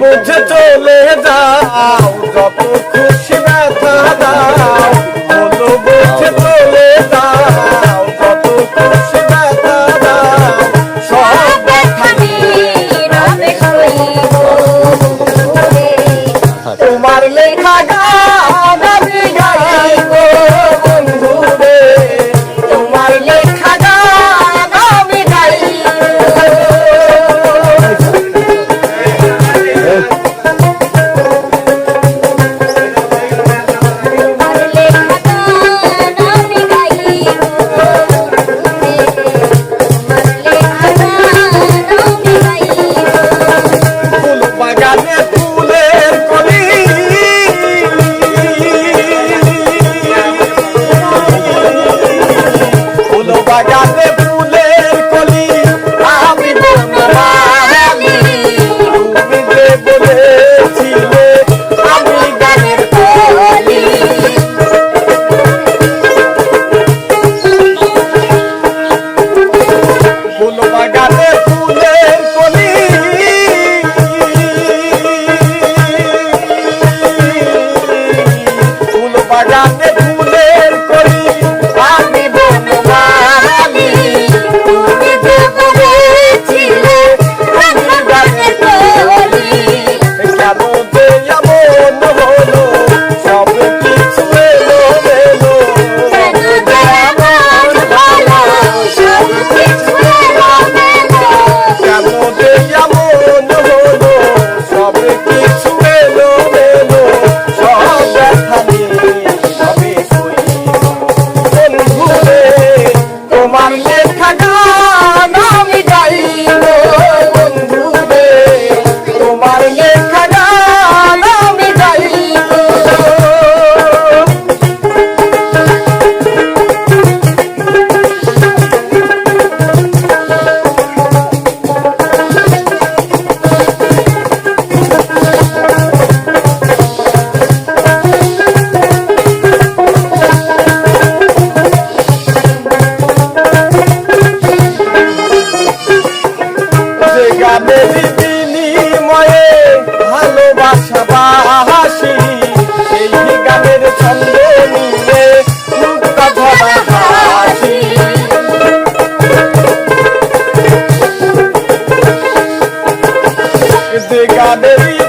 বুঝে চলে যাও। যত খুশি ব্যথা দাও মনো বুঝে চলে যাও। যত খুশি ব্যথা দাও সব ব্যথা তোমার লেখা গানের